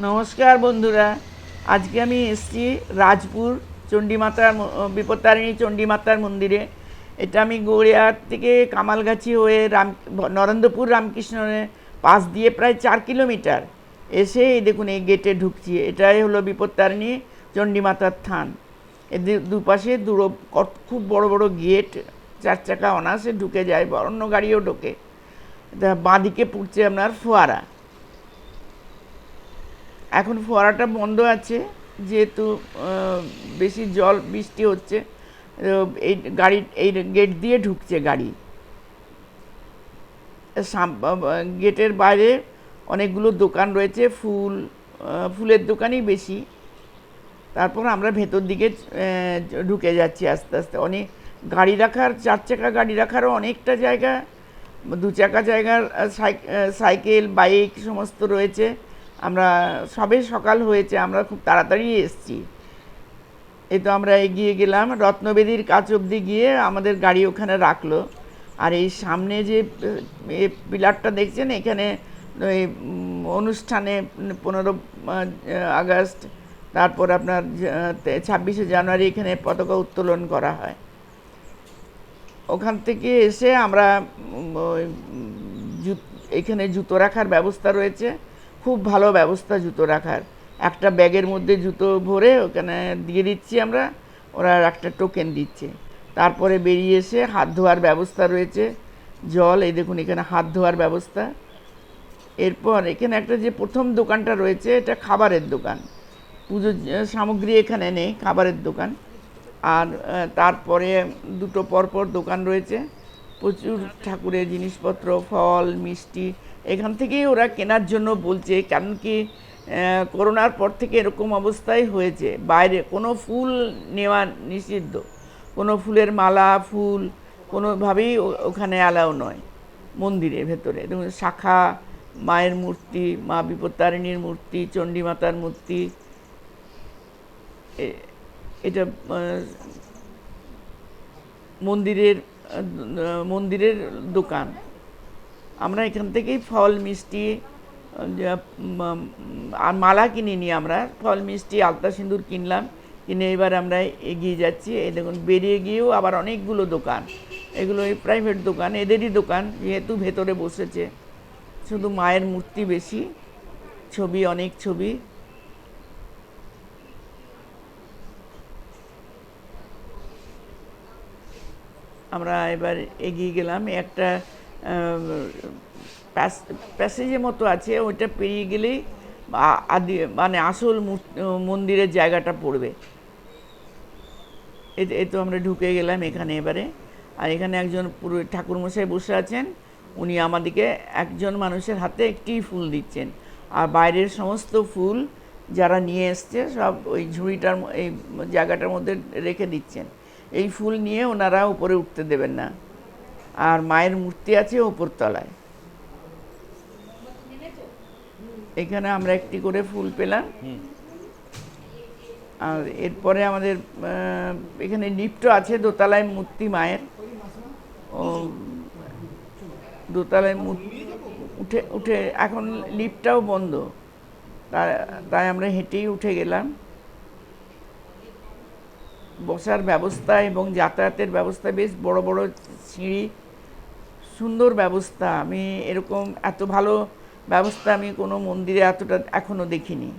নমস্কার বন্ধুরা। আজকে আমি এসেছি রাজপুর চণ্ডীমাতার বিপত্তারিণী চণ্ডীমাতার মন্দিরে। এটা আমি গড়িয়ার থেকে কামালগাছি হয়ে রাম নরেন্দ্রপুর রামকৃষ্ণের পাশ দিয়ে প্রায় চার কিলোমিটার এসে এই দেখুন, এই গেটে ঢুকছি। এটাই হলো বিপত্তারিণী চণ্ডীমাতার থান। এদের দুপাশে কত- খুব বড় বড় গেট চার চাকা অনায়াসে ঢুকে যায় অন্য গাড়িও ঢোকে। এটা বাঁদিকে পুড়ছে আপনার ফোয়ারা। এখন ফোয়ারাটা বন্ধ আছে, যেহেতু বেশি জল, বৃষ্টি হচ্ছে এই গাড়ি, এই গেট দিয়ে ঢুকছে গাড়ি। গেটের বাইরে অনেকগুলো দোকান রয়েছে, ফুল ফুলের দোকানই বেশি। তারপর আমরা ভেতর দিকে ঢুকে যাচ্ছি আস্তে আস্তে। অনেক গাড়ি রাখার, চার চাকা গাড়ি রাখারও অনেকটা জায়গা, দু চাকা জায়গার সাইকেল, বাইক, সমস্ত রয়েছে। আমরা সবে সকাল হয়েছে, আমরা খুব তাড়াতাড়ি এসেছি। এ তো আমরা এগিয়ে গেলাম, রত্নবেদীর কাছ অবধি গিয়ে আমাদের গাড়ি ওখানে রাখল। আর এই সামনে যে পিলারটা দেখছেন? এখানে ওই অনুষ্ঠানে পনেরো আগস্ট, তারপর আপনার ছাব্বিশে জানুয়ারি এখানে পতাকা উত্তোলন করা হয়। ওখান থেকে এসে আমরা এখানে জুতো রাখার ব্যবস্থা রয়েছে। খুব ভালো ব্যবস্থা জুতো রাখার। একটা ব্যাগের মধ্যে জুতো ভরে ওখানে দিয়ে দিচ্ছি আমরা, ওরা একটা টোকেন দিচ্ছে। তারপরে বেরিয়ে এসে হাত ধোয়ার ব্যবস্থা রয়েছে, জল, এই দেখুন এখানে হাত ধোয়ার ব্যবস্থা। এরপর এখানে একটা যে প্রথম দোকানটা রয়েছে, এটা খাবারের দোকান। পুজো সামগ্রী এখানে নেই, খাবারের দোকান। আর তারপরে দুটো পরপর দোকান রয়েছে। প্রচুর ঠাকুরের জিনিসপত্র, ফল, মিষ্টি এখান থেকেই ওরা কেনার জন্য বলছে কারণ কি করোনার পর থেকে এরকম অবস্থাই হয়েছে। বাইরে কোনো ফুল নেওয়া নিষিদ্ধ। কোনো ফুলের মালা, ফুল কোনোভাবেই ওখানে অ্যালাউ নয় মন্দিরের ভেতরে। যেমন শাখা, মায়ের মূর্তি, মা বিপত্তারিণীর মূর্তি, চণ্ডীমাতার মূর্তি এটা মন্দিরের মন্দিরের দোকান। আমরা এখান থেকেই ফল, মিষ্টি আর মালা কিনিনি আমরা। ফল, মিষ্টি, আলতা সিঁদুর কিনলাম। কিনে এবার আমরা এগিয়ে যাচ্ছি। এই দেখুন, বেরিয়ে গিয়েও আবার অনেকগুলো দোকান। এগুলো এই প্রাইভেট দোকান, এদেরই দোকান, যেহেতু ভেতরে বসেছে। শুধু মায়ের মূর্তি বেশি, ছবি, অনেক ছবি। আমরা এবার এগিয়ে গেলাম। একটা প্যাসেজের মতো আছে, ওইটা পেরিয়ে গেলেই আদি মানে আসল মন্দিরের জায়গাটা পড়বে। এই তো আমরা ঢুকে গেলাম এখানে এবারে। আর এখানে একজন পুরো ঠাকুরমশাই বসে আছেন, উনি আমাদেরকে একজন মানুষের হাতে একটি ফুল দিচ্ছেন। আর বাইরের সমস্ত ফুল যারা নিয়ে এসছে, সব ওই ঝুড়িটার এই জায়গাটার মধ্যে রেখে দিচ্ছেন। এই ফুল নিয়ে ওনারা উপরে উঠতে দেবেন না। আর মায়ের মূর্তি আছে ওপর তলায় এখানে আমরা একটি করে ফুল পেলাম। আর এরপরে আমাদের এখানে লিফটও আছে দোতলায় মূর্তি মায়ের। ও দোতলায় উঠে উঠে এখন লিফ্টটাও বন্ধ। তাই তাই আমরা হেঁটেই উঠে গেলাম। বসার ব্যবস্থা এবং যাতায়াতের ব্যবস্থা বেশ বড় বড় সিঁড়ি সুন্দর ব্যবস্থা। আমি এরকম এত ভালো ব্যবস্থা আমি কোনো মন্দিরে এতটা এখনও দেখিনি।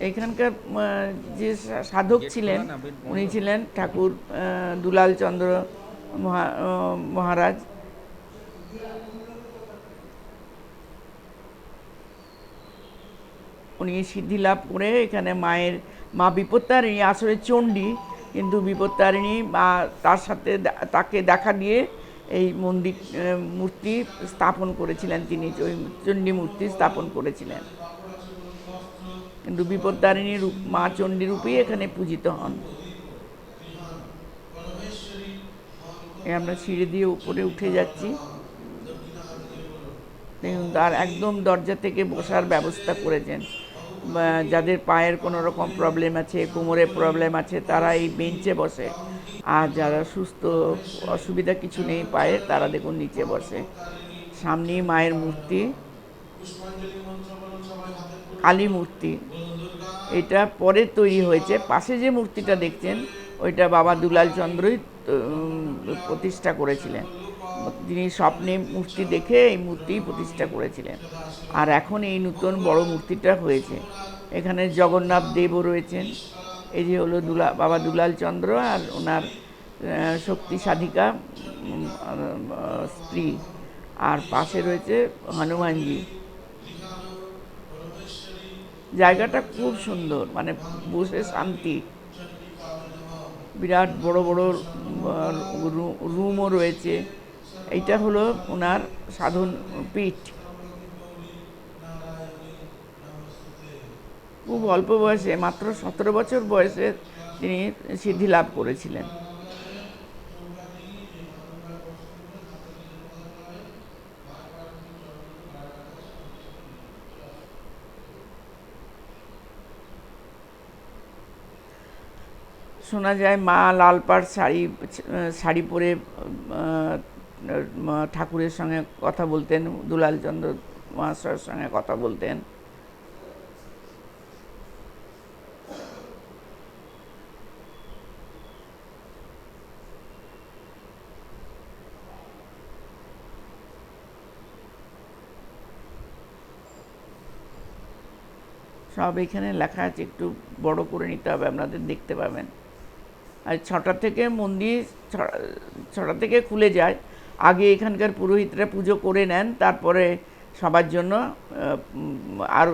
এখানকার যে সাধক ছিলেন উনি ছিলেন ঠাকুর দুলাল চন্দ্র মহা- মহারাজ। উনি সিদ্ধি লাভ করে এখানে মায়ের মা বিপত্তারিণী আসলে চণ্ডী কিন্তু বিপত্তারিণী বা তার সাথে তাকে দেখা দিয়ে এই মন্দির মূর্তি স্থাপন করেছিলেন তিনি চণ্ডী মূর্তি স্থাপন করেছিলেন। কিন্তু বিপত্তারিণী রূপ, মা চণ্ডী রূপেই এখানে পূজিত হন। আমরা সিঁড়ি দিয়ে উপরে উঠে যাচ্ছি। তার একদম দরজা থেকে বসার ব্যবস্থা করেছেন। যাদের পায়ের কোনো রকম প্রবলেম আছে, কোমরে প্রবলেম আছে তারা এই বেঞ্চে বসে। আর যারা সুস্থ, অসুবিধা কিছু নেই পায়ে তারা দেখুন নিচে বসে। সামনেই মায়ের মূর্তি। কালী মূর্তি। এটা পরে তৈরি হয়েছে। পাশে যে মূর্তিটা দেখছেন, ওইটা বাবা দুলাল চন্দ্রই প্রতিষ্ঠা করেছিলেন। তিনি স্বপ্নে মূর্তি দেখে এই মূর্তি প্রতিষ্ঠা করেছিলেন। আর এখন এই নতুন বড় মূর্তিটা হয়েছে। এখানে জগন্নাথ দেবও রয়েছেন। এই যে হলো দুলা, বাবা দুলাল চন্দ্র আর ওনার শক্তি সাধিকা স্ত্রী। আর পাশে রয়েছে হনুমানজি। জায়গাটা খুব সুন্দর মানে বসে শান্তি। বিরাট বড় বড় রুমও রয়েছে। এইটা হলো ওনার সাধন পীঠ। খুব অল্প বয়সে, মাত্র সতেরো বছর বয়সে তিনি সিদ্ধি লাভ করেছিলেন। শোনা যায় মা লাল পাড় শাড়ি শাড়ি পরে ঠাকুরের সঙ্গে কথা বলতেন, দুলালচন্দ্র মহাশয়ের সঙ্গে কথা বলতেন। সব এখানে লেখা আছে, একটু বড় করে নিতে হবে, আপনাদের দেখতে পাবেন। আর ছটা থেকে মন্দির ছটা থেকে খুলে যায়। আগে এখানকার পুরোহিতরা পুজো করে নেন, তারপরে সবার জন্য আর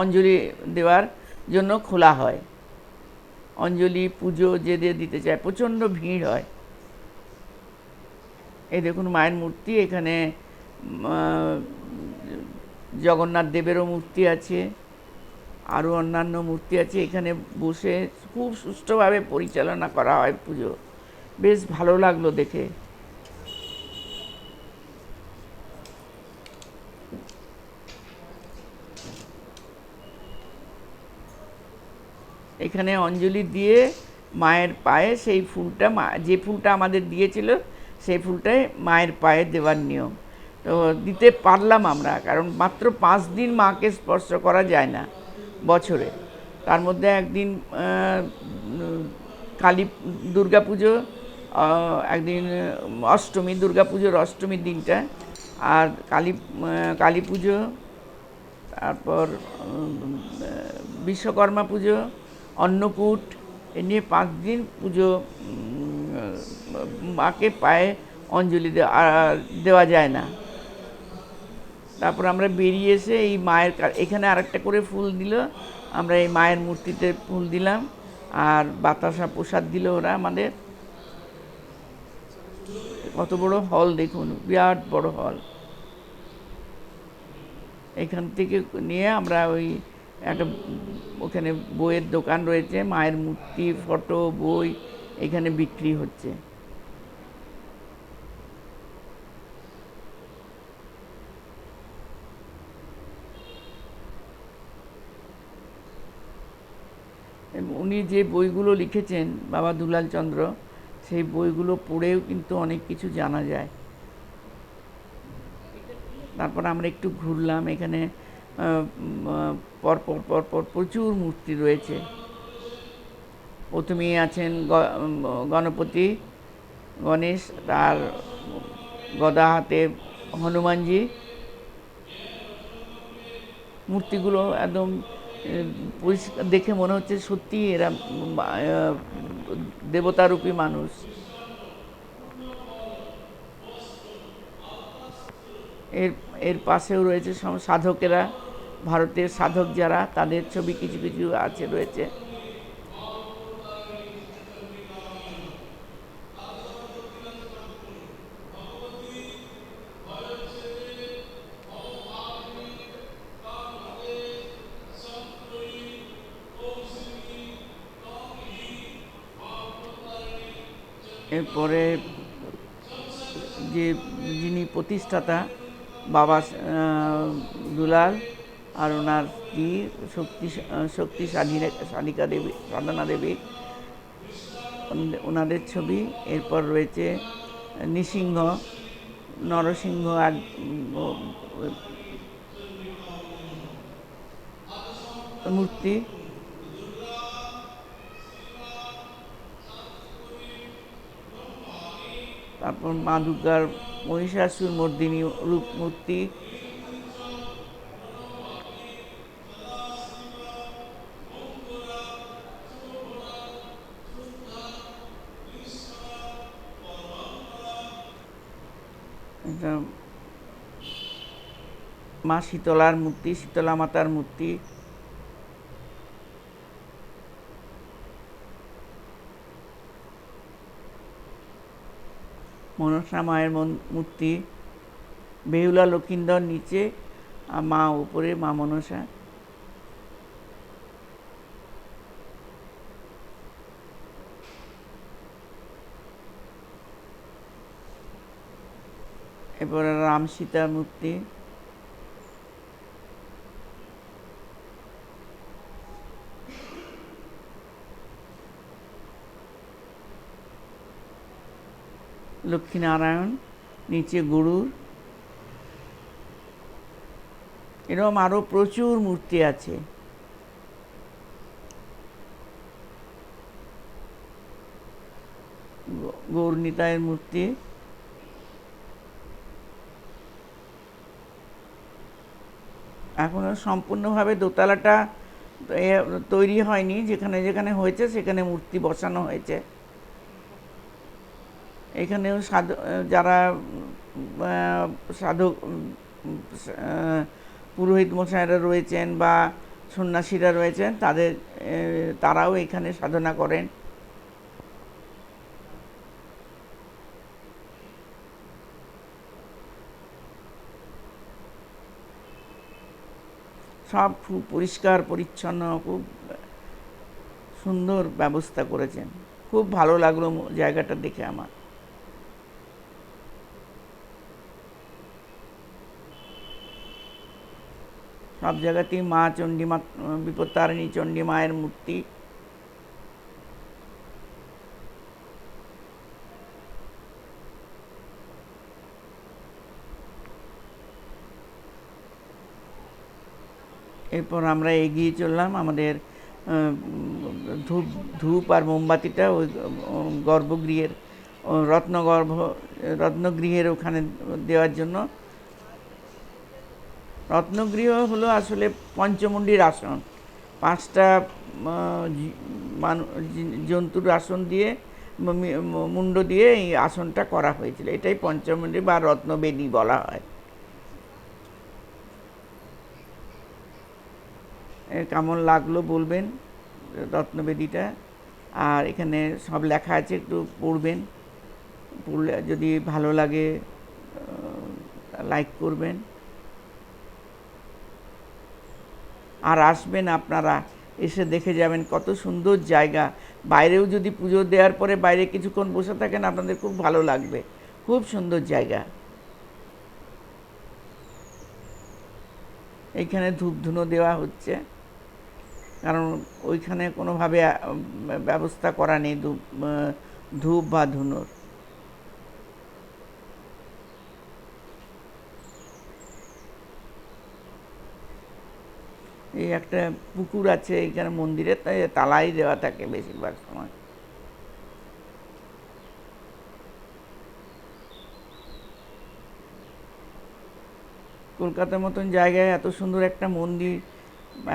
অঞ্জলি দেওয়ার জন্য খোলা হয়। অঞ্জলি, পুজো যে যে দিতে চায়, প্রচণ্ড ভিড় হয়। এই দেখুন মায়ের মূর্তি, এখানে জগন্নাথ দেবেরও মূর্তি আছে আরও অন্যান্য মূর্তি আছে। এখানে বসে খুব সুষ্ঠুভাবে পরিচালনা করা হয় পুজো। বেশ ভালো লাগল দেখে। এখানে অঞ্জলি দিয়ে মায়ের পায়ে সেই ফুলটা মা, যে ফুলটা আমাদের দিয়েছিল, সেই ফুলটাই মায়ের পায়ে দেওয়ার নিয়ম। তো দিতে পারলাম আমরা, কারণ মাত্র পাঁচ দিন মাকে স্পর্শ করা যায় না বছরে। তার মধ্যে একদিন কালী দুর্গা পুজো একদিন অষ্টমী দুর্গা পুজোর অষ্টমীর দিনটা, আর কালী কালী পুজো তারপর বিশ্বকর্মা পুজো অন্নকূট, এ নিয়ে পাঁচ দিন পুজো মাকে পায়ে অঞ্জলি দেওয়া যায় না। তারপর আমরা বেরিয়ে এসে এই মায়ের এখানে আরেকটা করে ফুল দিল। আমরা এই মায়ের মূর্তিতে ফুল দিলাম। আর বাতাসা প্রসাদ দিল ওরা আমাদের। কত বড় হল দেখুন, বিরাট বড় হল। এখান থেকে নিয়ে আমরা ওই একটা ওখানে বইয়ের দোকান রয়েছে, মায়ের মূর্তি, ফটো, বই এখানে বিক্রি হচ্ছে। উনি যে বইগুলো লিখেছেন, বাবা দুলাল চন্দ্র, সেই বইগুলো পড়েও কিন্তু অনেক কিছু জানা যায়। তারপর আমরা একটু ঘুরলাম, এখানে পরপর পরপর প্রচুর মূর্তি রয়েছে। প্রথমেই আছেন গণপতি, গণেশ, তার গদা হাতে হনুমানজি। মূর্তিগুলো একদম পরিষ্কার, দেখে মনে হচ্ছে সত্যি এরা দেবতারূপী মানুষ। এর এর পাশেও রয়েছে সাধকেরা, ভারতের সাধক যারা, তাদের ছবি কিছু কিছু আছে রয়েছে। এরপরে যে যিনি প্রতিষ্ঠাতা বাবা দুলাল আর ওনার স্ত্রী শক্তি শক্তি সাধিকা সাধিকা দেবী, সাধনা দেবী। ওনাদের- ওনাদের ছবি। এরপর রয়েছে নৃসিংহ, নরসিংহ আর মূর্তি। তারপর মা দুর্গার মহিষাসুর মর্দিনী রূপ মূর্তি। মা শীতলার মূর্তি শীতলা মাতার মূর্তি মনসা মায়ের মূর্তি বেহুলা লক্ষিন্দর নিচে আর মা উপরে মা মনসা। এরপরে রাম সীতা মূর্তি। লক্ষ্মীনারায়ণ, নিচে গরুর। এরকম আরও প্রচুর মূর্তি আছে। গৌরনীতায়ের মূর্তি। এখনও সম্পূর্ণভাবে দোতলাটা তৈরি হয়নি। যেখানে যেখানে হয়েছে সেখানে মূর্তি বসানো হয়েছে। এখানেও সাধু যারা সাধক পুরোহিত মশাইরা রয়েছেন বা সন্ন্যাসীরা রয়েছেন, তাদের তারাও এখানে সাধনা করেন। সব খুব পরিষ্কার, পরিচ্ছন্ন, খুব সুন্দর ব্যবস্থা করেছেন। খুব ভালো লাগল জায়গাটা দেখে আমার। সব জায়গাতেই মা চণ্ডীমা, বিপত্তারিণী চণ্ডী মায়ের মূর্তি। এরপর আমরা এগিয়ে চললাম আমাদের ধূপ ধূপ আর মোমবাতিটা ওই, গর্ভগৃহের, রত্নগর্ভ, রত্নগৃহের ওখানে দেওয়ার জন্য। রত্নগৃহ হলো আসলে পঞ্চমুণ্ডির আসন। পাঁচটা জন্তুর আসন দিয়ে মুন্ড দিয়ে এই আসনটা করা হয়েছিল। এটাই পঞ্চমুণ্ডি বা রত্নবেদী বলা হয়। কেমন লাগল বলবেন রত্নবেদীটা? আর এখানে সব লেখা আছে, একটু পড়বেন। পড়লে যদি ভালো লাগে লাইক করবেন। আর আসবেন আপনারা, এসে দেখে যাবেন কত সুন্দর জায়গা। বাইরেও যদি পুজো দেওয়ার পরে বাইরে কিছুক্ষণ বসে থাকেন, আপনাদের খুব ভালো লাগবে। খুব সুন্দর জায়গা। এইখানে ধূপ ধুনো দেওয়া হচ্ছে। কারণ ওইখানে কোনোভাবে ব্যবস্থা করা নেই ধূপ ধূপ বা ধুনোর। এই একটা পুকুর আছে এইখানে মন্দিরে তালাই দেওয়া থাকে বেশিরভাগ সময়। কলকাতার মতন জায়গায় এত সুন্দর একটা মন্দির,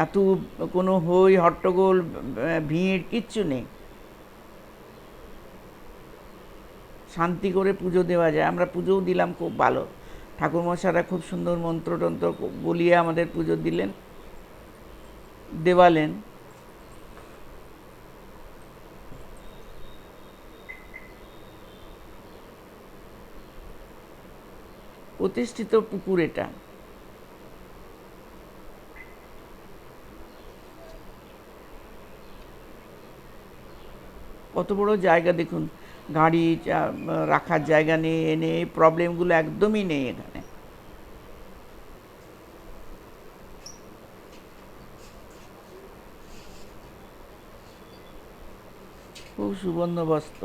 এত কোনো হই হট্টগোল, ভিড়, কিচ্ছু নেই। শান্তি করে পুজো দেওয়া যায়। আমরা পুজোও দিলাম, খুব ভালো। ঠাকুরমশারা খুব সুন্দর মন্ত্রতন্ত্র বলিয়ে আমাদের পুজো দিলেন। দেওয়ালেন। প্রতিষ্ঠিত পুকুর এটা। কত বড় জায়গা দেখুন। গাড়ি রাখার জায়গা নেই এনে এই প্রবলেমগুলো একদমই নেই এখানে। সুবন্দোবস্ত